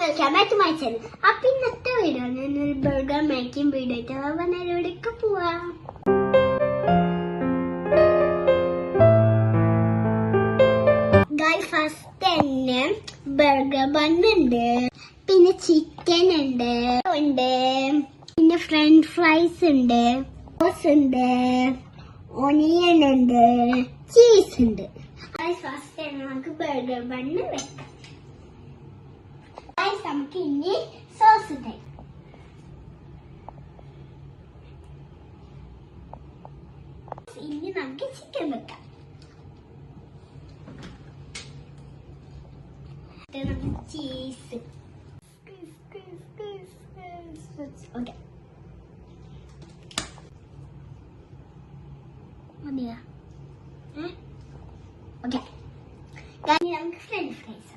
Welcome back to my channel അപ്പൊ ഇന്നത്തെ video ഞാൻ ഒരു ബർഗർ മേക്കിംഗ് വീഡിയോ ആയിട്ട് അപ്പൊ ഇവിടേക്ക് പോവാം. ഗായ് ഫസ്റ്റ് തന്നെ ബർഗർ ബൺ ഉണ്ട്. പിന്നെ ചിക്കൻ ഉണ്ട്. ഉണ്ട്. പിന്നെ ഫ്രഞ്ച് ഫ്രൈസ് ഉണ്ട്. സോസ് ഉണ്ട്. ഒനിയൻ ഉണ്ട്. ചീസ് ഉണ്ട്. ഫസ്റ്റ് തന്നെ നമുക്ക് ബർഗർ ബണ്ണ് വെക്കാം. ഗായ്സ് നമുക്ക് ഇനി സോസ് ഇടാം ഇനി നമുക്ക് ചിക്കൻ വെക്കാം ഇത് നമുക്ക് ചീസ് ഓക്കെ മതിയാ ഓക്കെ നമുക്ക് ഫ്രഞ്ച് ഫ്രൈസ്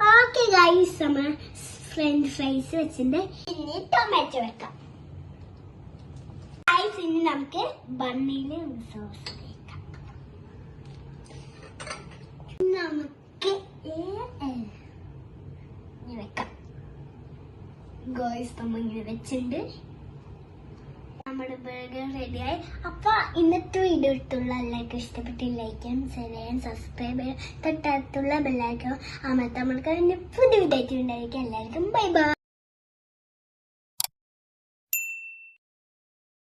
ഓക്കെ ഗൈസ് നമ്മൾ ഫ്രഞ്ച് ഫ്രൈസ് വെച്ചിട്ട് ഇനി ടൊമാറ്റോ വെക്കാം. ഗൈസ് ഇനി നമുക്ക് ബണ്ണിൽ സോസ് വെക്കാം. നമുക്ക് വെക്കാം. ഗോയ്സ് നമ്മൾ ഇങ്ങനെ വെച്ചിട്ടുണ്ട്. നമ്മുടെ ബർഗർ റെഡിയായി അപ്പൊ ഇന്നത്തെ വീഡിയോ ഇട്ടുള്ള എല്ലാവർക്കും ഇഷ്ടപ്പെട്ട് ലൈക്ക് ചെയ്യാൻ സബ്സ്ക്രൈബ് ചെയ്യാൻ തൊട്ടടുത്തുള്ള ബെല്ലൈക്കോ അമർത്താൻ അതിന്റെ പുതിയ വീഡിയോ ആയിട്ട് ഉണ്ടായിരിക്കും. എല്ലാവർക്കും ബൈ ബൈ